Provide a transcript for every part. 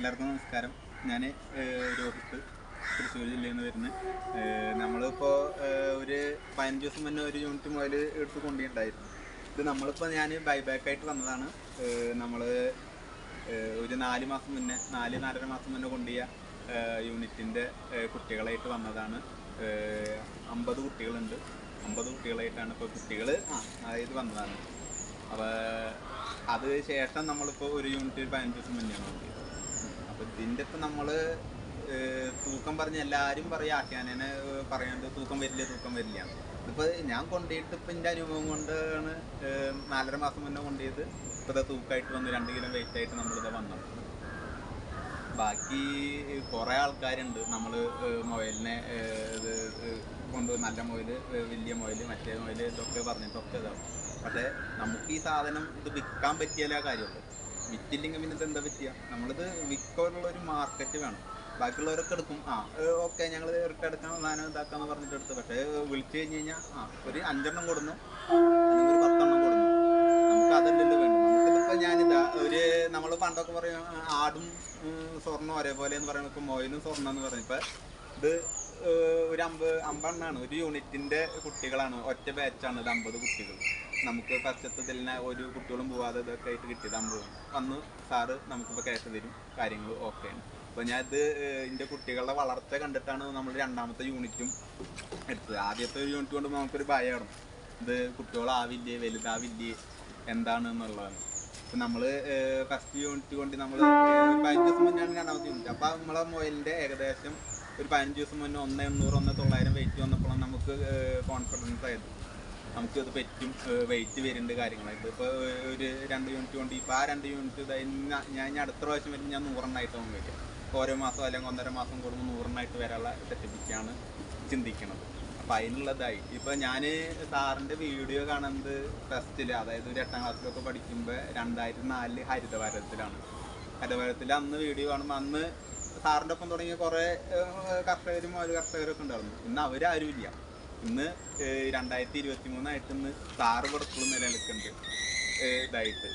എല്ലാവർക്കും നമസ്കാരം. ഞാൻ രോഹിത്ത് തൃശ്ശൂർ ജില്ലയിൽ നിന്ന് വരുന്നത് നമ്മളിപ്പോൾ ഒരു പതിനഞ്ച് ദിവസം മുന്നേ ഒരു യൂണിറ്റ് മുതൽ എടുത്ത് കൊണ്ടുണ്ടായിരുന്നു ഇത് നമ്മളിപ്പോൾ ഞാൻ ബൈബാക്ക് ആയിട്ട് വന്നതാണ്. നമ്മൾ ഒരു നാല് മാസം മുന്നേ നാല് നാലര മാസം മുന്നേ കൊണ്ടുപോയ യൂണിറ്റിന്റെ കുട്ടികളായിട്ട് വന്നതാണ്. അമ്പത് കുട്ടികളുണ്ട്. അമ്പത് കുട്ടികളായിട്ടാണ് ഇപ്പോൾ കുട്ടികൾ ആ അതായത് വന്നതാണ്. അപ്പോൾ അത് ശേഷം നമ്മളിപ്പോൾ ഒരു യൂണിറ്റ് പതിനഞ്ച് ദിവസം മുന്നെയാണ് നോക്കിയത് ഇതിന്റെ ഇപ്പൊ നമ്മൾ തൂക്കം പറഞ്ഞ എല്ലാരും പറയാ ആഖ്യാനെ പറയാണ്ട് തൂക്കം വരില്ല തൂക്കം വരില്ല. ഇപ്പൊ ഞാൻ കൊണ്ടുപോയിട്ട് ഇപ്പൊ എന്റെ അനുഭവം കൊണ്ടാണ് നാലര മാസം മുന്നേ കൊണ്ടുപോയത് ഇപ്പൊ ദാ തൂക്കായിട്ട് വന്ന് രണ്ട് കിലോ വെയിറ്റ് ആയിട്ട് നമ്മളിത് വന്നത് ബാക്കി കുറേ ആൾക്കാരുണ്ട്. നമ്മൾ മൊബൈലിനെ ഇത് കൊണ്ട് നല്ല മൊബൈൽ വലിയ മൊബൈൽ മറ്റേ മൊബൈൽ ഇതൊക്കെ പറഞ്ഞിട്ടൊക്കെ ഇതാവും പക്ഷേ നമുക്ക് ഈ സാധനം ഇത് വിൽക്കാൻ പറ്റിയാലേ കാര്യമുള്ളൂ. വിറ്റില്ലെങ്കിൽ പിന്നെ എന്താ പറ്റുക നമ്മളിത് വിൽക്കാനുള്ള ഒരു മാർക്കറ്റ് വേണം. ബാക്കിയുള്ളവരൊക്കെ എടുക്കും. ആ ഓക്കെ ഞങ്ങൾ ഇരട്ട എടുക്കാൻ സാധനം ഇതാക്കാന്ന് പറഞ്ഞിട്ട് എടുത്ത്. പക്ഷേ വിളിച്ചു കഴിഞ്ഞ് കഴിഞ്ഞാൽ ആ ഒരു അഞ്ചെണ്ണം കൊടുന്നു. അല്ലെങ്കിൽ ഒരു പത്തെണ്ണം കൊടുന്നു. നമുക്ക് അതല്ലല്ലോ വേണ്ടത്. നമുക്കിതിപ്പോൾ ഞാനിതാ ഒരു നമ്മൾ പണ്ടൊക്കെ പറയും ആടും സ്വർണം ഒരേപോലെ എന്ന് പറയുമ്പോൾ ഇപ്പോൾ മൊയിലും സ്വർണം എന്ന് പറയും ഇപ്പം ഇത് ഒരു അമ്പത് അമ്പെണ്ണാണ് ഒരു യൂണിറ്റിന്റെ കുട്ടികളാണ്. ഒറ്റ ബാച്ചാണ് ഇത് അമ്പത് കുട്ടികൾ. നമുക്ക് ഫസ്റ്റത്തെ തന്നെ ഒരു കുട്ടികളും പോവാതെ ഇതൊക്കെ ആയിട്ട് കിട്ടിയത് അമ്പത് വന്ന് സാറ് നമുക്കിപ്പോൾ ക്യാഷ് തരും കാര്യങ്ങൾ ഓക്കെയാണ് അപ്പോൾ ഞാൻ ഇത് എന്റെ കുട്ടികളുടെ വളർച്ച കണ്ടിട്ടാണ് നമ്മൾ രണ്ടാമത്തെ യൂണിറ്റും എടുത്തത്. ആദ്യത്തെ ഒരു യൂണിറ്റ് കൊണ്ട് നമുക്കൊരു ഭയമാണ് ഇത് കുട്ടികളാവില്ലേ വലുതാവില്ലേ എന്താണ് എന്നുള്ളതാണ് ഇപ്പം നമ്മൾ ഫസ്റ്റ് യൂണിറ്റ് കൊണ്ട് നമ്മൾ പതിനഞ്ച് ദിവസം രണ്ടാമത്തെ യൂണിറ്റ്. അപ്പോൾ നമ്മളെ മൊബൈലിന്റെ ഏകദേശം ഒരു പതിനഞ്ച് ദിവസം മുന്നേ ഒന്ന് എണ്ണൂറ് ഒന്ന് തൊള്ളായിരം വെയിറ്റ് വന്നപ്പോഴാണ് നമുക്ക് കോൺഫിഡൻസ് ആയത്. നമുക്ക് ഇത് പറ്റും വെയിറ്റ് വരുന്നുണ്ട് കാര്യങ്ങളായിട്ട്. ഇപ്പോൾ ഒരു രണ്ട് യൂണിറ്റ് കൊണ്ട് ഇപ്പോൾ ആ രണ്ട് യൂണിറ്റ് ഞാൻ ഇനി അടുത്ത പ്രാവശ്യം വരുമ്പോൾ ഞാൻ നൂറെണ്ണമായിട്ടാണ് വരിക ഓരോ മാസം അല്ലെങ്കിൽ ഒന്നര മാസം കൂടുമ്പോൾ നൂറെണ്ണമായിട്ട് വരാനുള്ള സെറ്റപ്പിക്കാണ് ചിന്തിക്കുന്നത് അപ്പോൾ അതിനുള്ളതായി. ഇപ്പോൾ ഞാൻ സാറിന്റെ വീഡിയോ കാണുന്നത് ഫസ്റ്റിൽ അതായത് ഒരു എട്ടാം ക്ലാസ്സിലൊക്കെ പഠിക്കുമ്പോൾ രണ്ടായിരത്തി നാലിൽ ഹരിതവാരത്തിലാണ് ഹരിതവാരത്തിൽ അന്ന് വീഡിയോ കാണുമ്പോൾ അന്ന് സാറിന്റെ ഒപ്പം തുടങ്ങിയ കുറേ കർഷകരും ഒരു കർഷകരൊക്കെ ഉണ്ടായിരുന്നു. ഇന്ന് അവരാരും ഇല്ല. ഇന്ന് രണ്ടായിരത്തി ഇരുപത്തി മൂന്നായിട്ട് ഇന്ന് സാറ് പുറത്തുള്ള നിലനിൽക്കുന്നുണ്ട്. ഇതായിട്ട്.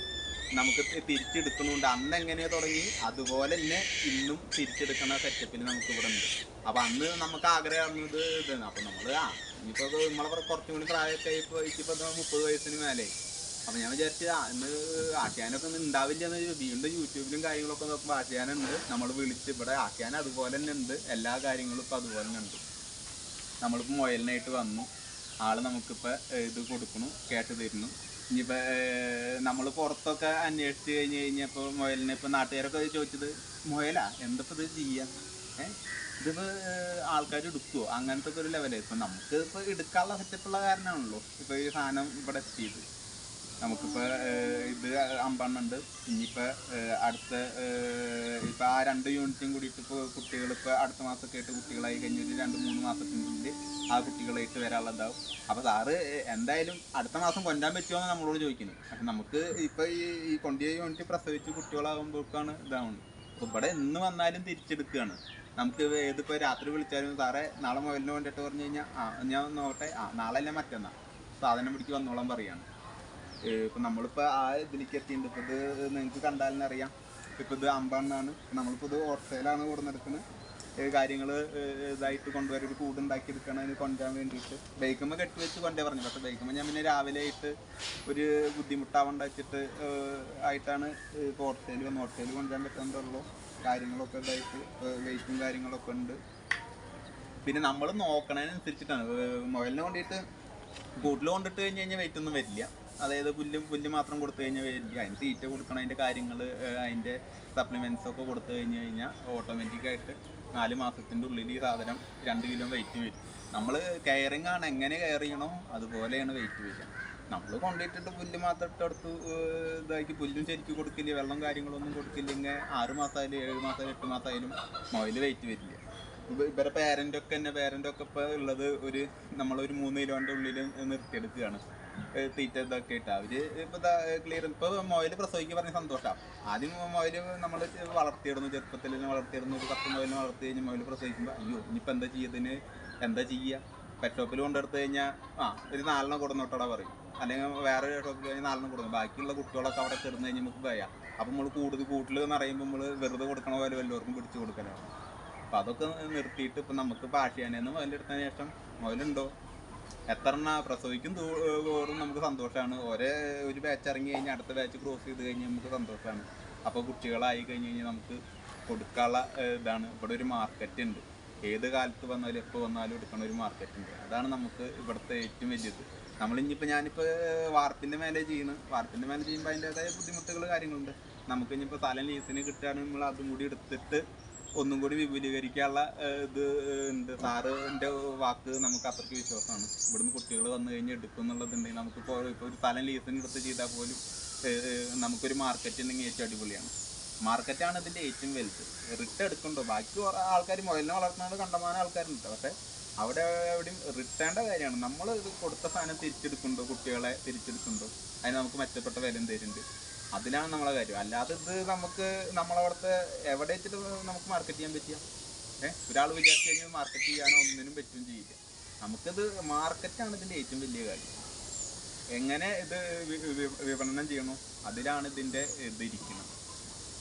നമുക്ക് തിരിച്ചെടുക്കുന്നുണ്ട് അന്ന് എങ്ങനെയാ തുടങ്ങി അതുപോലെ തന്നെ ഇന്നും തിരിച്ചെടുക്കുന്ന സെറ്റപ്പിൽ നമുക്ക് ഇവിടെ ഉണ്ട്. അപ്പൊ അന്ന് നമുക്ക് ആഗ്രഹമായിരുന്നത് ഇതാണ്. അപ്പൊ നമ്മൾ ആ ഇനിയിപ്പോ നമ്മളെ കുറ- കുറച്ചും കൂടി പ്രായമൊക്കെ ഇപ്പൊ ഇപ്പൊ മുപ്പത് വയസ്സിന് മേലെ. അപ്പൊ ഞാൻ വിചാരിച്ചു ആ ഇന്ന് ആഖ്യാനൊക്കെ ഒന്നും ഉണ്ടാവില്ല എന്ന് വീണ്ടും യൂട്യൂബിലും കാര്യങ്ങളൊക്കെ നോക്കുമ്പോൾ ആഖ്യാനുണ്ട്. നമ്മൾ വിളിച്ച് ഇവിടെ ആഖ്യാൻ അതുപോലെ തന്നെ ഉണ്ട് എല്ലാ കാര്യങ്ങളും ഇപ്പൊ അതുപോലെ തന്നെ ഉണ്ട് നമ്മളിപ്പോൾ മൊയലിനായിട്ട് വന്നു. ആൾ നമുക്കിപ്പോൾ ഇത് കൊടുക്കണു കേട്ട് തരുന്നു. ഇനിയിപ്പോൾ നമ്മൾ പുറത്തൊക്കെ അന്വേഷിച്ച് കഴിഞ്ഞ് കഴിഞ്ഞപ്പോൾ മൊയലിനെ ഇപ്പോൾ നാട്ടുകാരൊക്കെ ചോദിച്ചത് മൊയലാ എന്തപ്പോൾ ഇത് ചെയ്യാ? ഏഹ് ആൾക്കാർ എടുക്കുമോ അങ്ങനത്തെ ഒക്കെ ഒരു ലെവലായി ഇപ്പം നമുക്ക് ഇപ്പോൾ എടുക്കാനുള്ള സെറ്റപ്പുള്ള കാരണമാണല്ലോ ഇപ്പോൾ ഈ സാധനം ഇവിടെ എത്തിയത്. നമുക്കിപ്പോൾ ഇത് അമ്പെണ്ണുണ്ട് ഇനിയിപ്പോൾ അടുത്ത ഇപ്പോൾ ആ രണ്ട് യൂണിറ്റും കൂടിയിട്ട് ഇപ്പോൾ കുട്ടികൾ ഇപ്പോൾ അടുത്ത മാസമൊക്കെ ആയിട്ട് കുട്ടികളായി കഴിഞ്ഞിട്ട് രണ്ട് മൂന്ന് മാസത്തിനുള്ളിൽ ആ കുട്ടികളായിട്ട് വരാനുള്ളതാവും. അപ്പോൾ സാറ് എന്തായാലും അടുത്ത മാസം കൊണ്ടാൻ പറ്റുമോ എന്ന് നമ്മളോട് ചോദിക്കുന്നു പക്ഷെ നമുക്ക് ഇപ്പോൾ ഈ ഈ കൊണ്ടിയ യൂണിറ്റ് പ്രസവിച്ച് കുട്ടികളാകുമ്പോഴേക്കാണ് ഇതാവുന്നത്. അപ്പോൾ ഇവിടെ എന്ന് വന്നാലും തിരിച്ചെടുക്കുകയാണ്. നമുക്ക് ഏതിപ്പോൾ രാത്രി വിളിച്ചാലും സാറേ നാളെ മുതലിന് വേണ്ടിയിട്ട് പറഞ്ഞു കഴിഞ്ഞാൽ ആ ഞാൻ നോക്കട്ടെ ആ നാളെ അല്ലേ മറ്റന്നാ. സാധനം പിടിക്ക് വന്നോളാൻ പറയാണ്. ഇപ്പം നമ്മളിപ്പോൾ ആ ഇതിലേക്ക് എത്തിയിട്ടുണ്ട് ഇപ്പോൾ ഇത് നിങ്ങൾക്ക് കണ്ടാലും അറിയാം. ഇപ്പോൾ ഇത് അമ്പണ്ണാണ് നമ്മളിപ്പോൾ ഇത് ഹോൾസെയിലാണ് കൊടുന്നെടുക്കുന്നത് കാര്യങ്ങൾ ഇതായിട്ട് കൊണ്ടുവരും ഒരു കൂട് ഉണ്ടാക്കി എടുക്കണം അതിന് കൊണ്ടുവരാൻ വേണ്ടിയിട്ട്. ബൈക്കുമ്പോൾ കെട്ടി വെച്ച് കൊണ്ടേ പറഞ്ഞു പക്ഷേ ബൈക്കുമ്പോൾ ഞാൻ പിന്നെ രാവിലെ ആയിട്ട് ഒരു ബുദ്ധിമുട്ടാവണ്ട വെച്ചിട്ട് ആയിട്ടാണ് ഇപ്പോൾ ഹോൾസെയിൽ വന്ന് ഹോൾസെയിൽ കൊണ്ടുവരാൻ പറ്റുന്നുള്ളൂ കാര്യങ്ങളൊക്കെ ഇതായിട്ട് വെയിറ്റും കാര്യങ്ങളൊക്കെ ഉണ്ട്. പിന്നെ നമ്മൾ നോക്കണതിനനുസരിച്ചിട്ടാണ് മൊബൈലിനെ കൊണ്ടിട്ട് കൂട്ടിൽ കൊണ്ടിട്ട് കഴിഞ്ഞ് കഴിഞ്ഞാൽ വെയിറ്റ് ഒന്നും വരില്ല. അതായത് പുല്ല് പുല്ല് മാത്രം കൊടുത്തു കഴിഞ്ഞാൽ അതിന് തീറ്റ കൊടുക്കണം അതിന്റെ കാര്യങ്ങൾ അതിന്റെ സപ്ലിമെന്റ്സ് ഒക്കെ കൊടുത്തു കഴിഞ്ഞ് കഴിഞ്ഞാൽ ഓട്ടോമാറ്റിക്കായിട്ട് നാല് മാസത്തിന്റെ ഉള്ളിൽ ഈ സാധനം രണ്ട് കിലോ വെയിറ്റ് വരും. നമ്മൾ കെയറിങ് ആണ് എങ്ങനെ കെയർ ചെയ്യണോ അതുപോലെയാണ് വെയിറ്റ് വരിക. നമ്മൾ കൊണ്ടിട്ടിട്ട് പുല്ല് മാത്രം ഇട്ടെടുത്ത് ഇതാക്കി പുല്ലും ശരിക്കും കൊടുക്കില്ല വെള്ളം കാര്യങ്ങളൊന്നും കൊടുക്കില്ലെങ്കിൽ ആറ് മാസമായാലും ഏഴ് മാസമായാലും എട്ട് മാസമായാലും മൊബൈൽ വെയിറ്റ് വരില്ല. ഇവ- ഇവരെ പേരന്റൊക്കെ തന്നെ പേരന്റൊക്കെ ഇപ്പോൾ ഉള്ളത് ഒരു നമ്മളൊരു മൂന്ന് കിലോന്റെ ഉള്ളിൽ നിർത്തിയെടുക്കുകയാണ്. തീറ്റ ഇതൊക്കെ ഇട്ട്. അവർ ഇപ്പൊ ക്ലിയർ ഇപ്പൊ മൊയിൽ പ്രസവിക്ക് പറഞ്ഞ സന്തോഷമാണ് ആദ്യം മൊയിൽ നമ്മൾ വളർത്തിയിടുന്നു. ചെറുപ്പത്തിൽ തന്നെ വളർത്തിയിടുന്നു. ഒരു പത്ത് മൊയിലിനെ വളർത്തി കഴിഞ്ഞ് മൊയിൽ പ്രസവിക്കുമ്പോൾ അയ്യോ ഇനിയിപ്പോൾ എന്താ ചെയ്യതിന് എന്താ ചെയ്യുക പെറ്റ് ഷോപ്പിൽ കൊണ്ടെടുത്ത് കഴിഞ്ഞാൽ ആ ഒരു നാലെണ്ണം കൊടുന്നോട്ടോടെ പറയും. അല്ലെങ്കിൽ വേറെ ഷോപ്പിൽ കഴിഞ്ഞാൽ നാലെണ്ണം കൊടുക്കും. ബാക്കിയുള്ള കുട്ടികളൊക്കെ അവിടെ കിടന്നു കഴിഞ്ഞ് നമുക്ക് പോയാ. അപ്പം നമ്മൾ കൂടുതൽ കൂട്ടിൽ എന്ന് പറയുമ്പോൾ നമ്മൾ വെറുതെ കൊടുക്കണ പോലെ വല്ലവർക്കും പിടിച്ചു കൊടുക്കലാണ്. അപ്പം അതൊക്കെ നിർത്തിയിട്ട് ഇപ്പം നമുക്ക് പാഷിയാനെന്ന് മുതലെടുത്തതിന് ശേഷം മുതലുണ്ടോ എത്ര എണ്ണ പ്രസവിക്കും തോറും നമുക്ക് സന്തോഷമാണ് ഒരേ ഒരു ബാച്ച് ഇറങ്ങി കഴിഞ്ഞാൽ അടുത്ത ബാച്ച് ക്രോസ് ചെയ്ത് കഴിഞ്ഞാൽ നമുക്ക് സന്തോഷമാണ് അപ്പോൾ കുട്ടികളായി കഴിഞ്ഞ് കഴിഞ്ഞാൽ നമുക്ക് കൊടുക്കാനുള്ള ഇതാണ്. ഇവിടെ ഒരു മാർക്കറ്റ് ഉണ്ട് ഏത് കാലത്ത് വന്നാലും എപ്പോൾ വന്നാലും എടുക്കണ ഒരു മാർക്കറ്റ് ഉണ്ട് അതാണ് നമുക്ക് ഇവിടുത്തെ ഏറ്റവും വലിയത്. നമ്മളിഞ്ഞിപ്പോൾ ഞാനിപ്പോൾ വാർപ്പിന്റെ മേലെ ചെയ്യുന്നു വാർപ്പിന്റെ മേലെ ചെയ്യുമ്പോൾ അതിന്റെതായ ബുദ്ധിമുട്ടുകൾ കാര്യങ്ങളുണ്ട്. നമുക്ക് ഇനിയിപ്പോൾ സ്ഥലം ലീസിന് കിട്ടുകയാണെങ്കിൽ നമ്മൾ അതും കൂടി എടുത്തിട്ട് ഒന്നും കൂടി വിപുലീകരിക്കാനുള്ള ഇത് ഉണ്ട്. സാറിന്റെ വാക്ക് നമുക്ക് അത്രയ്ക്ക് വിശ്വാസമാണ്. ഇവിടുന്ന് കുട്ടികൾ വന്നു കഴിഞ്ഞ് എടുക്കും നമുക്ക് ഇപ്പോൾ ഇപ്പോൾ ഒരു സ്ഥലം ലീസിന് എടുത്ത് ചെയ്താൽ പോലും നമുക്കൊരു മാർക്കറ്റ് ഉണ്ടെങ്കിൽ ഏറ്റവും അടിപൊളിയാണ്. മാർക്കറ്റാണ് ഇതിന്റെ ഏറ്റവും വലുത്. റിട്ട് എടുക്കുന്നുണ്ടോ. ബാക്കി ആൾക്കാർ മുയലിനെ വളർത്തുന്നത് കണ്ടമാനം ആൾക്കാരുണ്ട്. പക്ഷേ അവിടെ എവിടെയും റിട്ടേണ്ട കാര്യമാണ്. നമ്മൾ കൊടുത്ത സാധനം തിരിച്ചെടുക്കുന്നുണ്ടോ കുട്ടികളെ തിരിച്ചെടുക്കുന്നുണ്ടോ. അതിന് നമുക്ക് മെച്ചപ്പെട്ട വിലയും തരുന്നുണ്ട് അതിലാണ് നമ്മളെ കാര്യം. അല്ലാതെ ഇത് നമുക്ക് നമ്മളവിടുത്തെ എവിടെ വെച്ചിട്ട് നമുക്ക് മാർക്കറ്റ് ചെയ്യാൻ പറ്റിയ? ഏഹ് ഒരാൾ വിചാരിച്ചു കഴിഞ്ഞാൽ മാർക്കറ്റ് ചെയ്യാനോ ഒന്നിനും പറ്റും ചെയ്യില്ല. നമുക്കിത് മാർക്കറ്റാണ് ഇതിന്റെ ഏറ്റവും വലിയ കാര്യം. എങ്ങനെ ഇത് വിപണനം ചെയ്യണോ? അതിലാണ് ഇതിന്റെ ഇത് ഇരിക്കുന്നത്.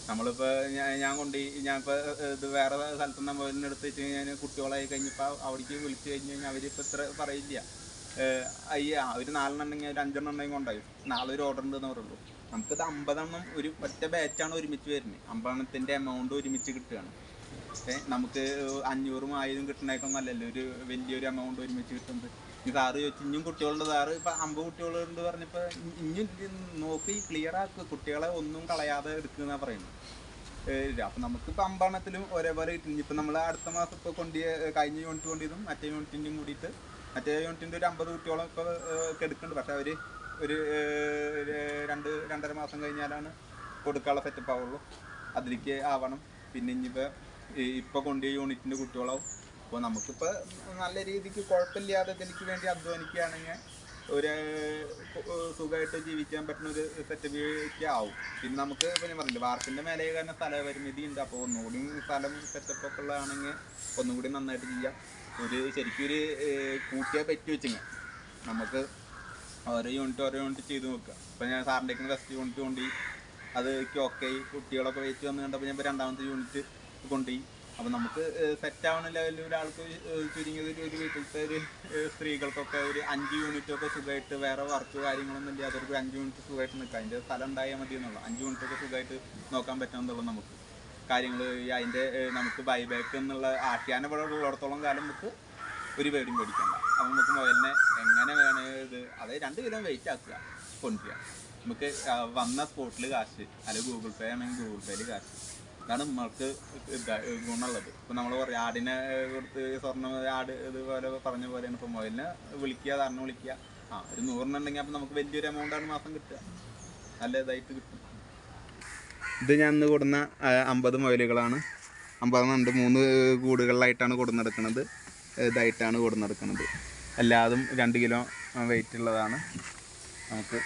നമ്മളിപ്പോൾ ഞാൻ ഞാൻ കൊണ്ട് ഞാനിപ്പോൾ ഇത് വേറെ സ്ഥലത്ത് നിന്ന് മൊബൈലിന് എടുത്ത് വെച്ച് കഴിഞ്ഞാൽ കുട്ടികളായി കഴിഞ്ഞപ്പോൾ അവിടേക്ക് വിളിച്ചു കഴിഞ്ഞ് കഴിഞ്ഞാൽ അവരിപ്പോൾ ഇത്ര പറയില്ല. അയ്യ ഒരു നാലെണ്ണം ഉണ്ടെങ്കിൽ ഒരു അഞ്ചെണ്ണം ഉണ്ടെങ്കിൽ കൊണ്ടായി നാളെ ഒരു ഓർഡർ ഉണ്ടെന്ന് പറയുള്ളൂ. നമുക്കിത് അമ്പതെണ്ണം ഒരു ഒറ്റ ബാച്ചാണ് ഒരുമിച്ച് വരുന്നത്. അമ്പതെണ്ണത്തിന്റെ എമൗണ്ട് ഒരുമിച്ച് കിട്ടുകയാണ്. പക്ഷേ നമുക്ക് അഞ്ഞൂറും ആയിരം കിട്ടണേക്കൊന്നും അല്ലല്ലോ. ഒരു വലിയൊരു എമൗണ്ട് ഒരുമിച്ച് കിട്ടുന്നത്. സാറ് ചോദിച്ചു ഇനിയും കുട്ടികളുണ്ട് സാറ്? ഇപ്പൊ അമ്പത് കുട്ടികളുണ്ട് പറഞ്ഞപ്പോ ഇ- ഇനിയും നോക്കി ക്ലിയർ ആക്കുക കുട്ടികളെ ഒന്നും കളയാതെ എടുക്കുന്ന പറയുന്നത്. അപ്പൊ നമുക്കിപ്പോ അമ്പെണ്ണത്തിലും ഒരേപോലെ കിട്ടും. ഇപ്പൊ നമ്മൾ അടുത്ത മാസം ഇപ്പൊ കൊണ്ടി കഴിഞ്ഞ യൂണിറ്റ് കൊണ്ടിരുന്നു മറ്റേ യൂണിറ്റിന്റെയും കൂടിയിട്ട് മറ്റേ യൂണിറ്റിന്റെ ഒരു അമ്പത് കുട്ടികളൊക്കെ ഇപ്പൊ എടുക്കുന്നുണ്ട്. പക്ഷെ അവർ ഒരു രണ്ടര മാസം കഴിഞ്ഞാലാണ് കൊടുക്കാനുള്ള സെറ്റപ്പ് ആവുള്ളൂ. അതിലേക്ക് ആവണം. പിന്നെ ഇനിയിപ്പോൾ ഇപ്പോൾ കൊണ്ടുപോയ യൂണിറ്റിന്റെ കുട്ടികളാവും. അപ്പോൾ നമുക്കിപ്പോൾ നല്ല രീതിക്ക് കുഴപ്പമില്ലാതെ ഇതിലേക്ക് വേണ്ടി അധ്വാനിക്കുകയാണെങ്കിൽ ഒരു സുഖമായിട്ട് ജീവിക്കാൻ പറ്റുന്ന ഒരു സെറ്റപ്പിലേക്ക് ആവും. പിന്നെ നമുക്ക് പിന്നെ പറഞ്ഞില്ല വാർപ്പിന്റെ മേലെ കാരണം സ്ഥല പരിമിതി ഉണ്ട്. അപ്പോൾ ഒന്നുകൂടി സ്ഥലം സെറ്റപ്പ് ഒക്കെ ഉള്ളതാണെങ്കിൽ ഒന്നുകൂടി നന്നായിട്ട് ചെയ്യാം. ഒരു ശരിക്കും ഒരു കൂട്ടിയാൽ കൂട്ടിയാ പറ്റി വെച്ചിങ്ങ നമുക്ക് ഓരോ യൂണിറ്റ് ഓരോ യൂണിറ്റ് ചെയ്ത് നോക്കുക. ഇപ്പം ഞാൻ സാറിന്റെ ഫസ്റ്റ് യൂണിറ്റ് കൊണ്ടുപോയി. അത് ഓക്കെ കുട്ടികളൊക്കെ വെയിറ്റ് വന്ന് കണ്ടപ്പോൾ ഞാൻ രണ്ടാമത്തെ യൂണിറ്റ് കൊണ്ടുപോയി. അപ്പം നമുക്ക് സെറ്റ് ആവണ ലെവലിൽ ഒരാൾക്ക് ചുരുങ്ങിയത് ഒരു ഒരു വീട്ടിലത്തെ ഒരു സ്ത്രീകൾക്കൊക്കെ ഒരു അഞ്ച് യൂണിറ്റൊക്കെ സുഖമായിട്ട് വേറെ വർക്ക് കാര്യങ്ങളൊന്നും ഇല്ല. അതൊരു അഞ്ച് യൂണിറ്റ് സുഖമായിട്ട് നിൽക്കാം അതിന്റെ സ്ഥലം ഉണ്ടായാൽ മതി എന്നുള്ളൂ അഞ്ച് യൂണിറ്റൊക്കെ സുഖമായിട്ട് നോക്കാൻ പറ്റുമെന്നുള്ളൂ നമുക്ക്. കാര്യങ്ങൾ അതിന്റെ നമുക്ക് ബൈബാക്ക് എന്നുള്ള ആഖ്യാനം ഇവിടെ ഉള്ളിടത്തോളം കാലം നമുക്ക് ഒരു പേടിയും പേടിക്കണ്ട. അപ്പം നമുക്ക് മുതലിനെ എങ്ങനെ വേണേ ഇത് അതായത് രണ്ട് കിലോ വെയിറ്റ് ആക്കുക കൊണ്ടുവരിക. നമുക്ക് വന്ന സ്പോട്ടിൽ കാശ് അല്ലെങ്കിൽ ഗൂഗിൾ പേ ആണെങ്കിൽ ഗൂഗിൾ പേയിൽ കാശ്. കാരണം നമ്മൾക്ക് ഗുണമുള്ളത്. ഇപ്പം നമ്മൾ കുറേ ആടിനെ കൊടുത്ത് സ്വർണം ആട് ഇതുപോലെ പറഞ്ഞ പോലെയാണ്. ഇപ്പം മുതലിനെ വിളിക്കുക തരണം വിളിക്കുക. ആ ഒരു നൂറിനുണ്ടെങ്കിൽ അപ്പം നമുക്ക് വലിയൊരു എമൗണ്ടാണ് മാസം കിട്ടുക. നല്ല ഇതായിട്ട് കിട്ടും. ഇത് ഞാൻ ഇന്ന് കൊടുന്ന അമ്പത് മുയലുകളാണ്. രണ്ട് മൂന്ന് കൂടുകളിലായിട്ടാണ് കൊടുന്നെടുക്കുന്നത് ഇതായിട്ടാണ് കൊടുന്നെടുക്കുന്നത് എല്ലാതും രണ്ട് കിലോ വെയിറ്റ് ഉള്ളതാണ്. നമുക്ക്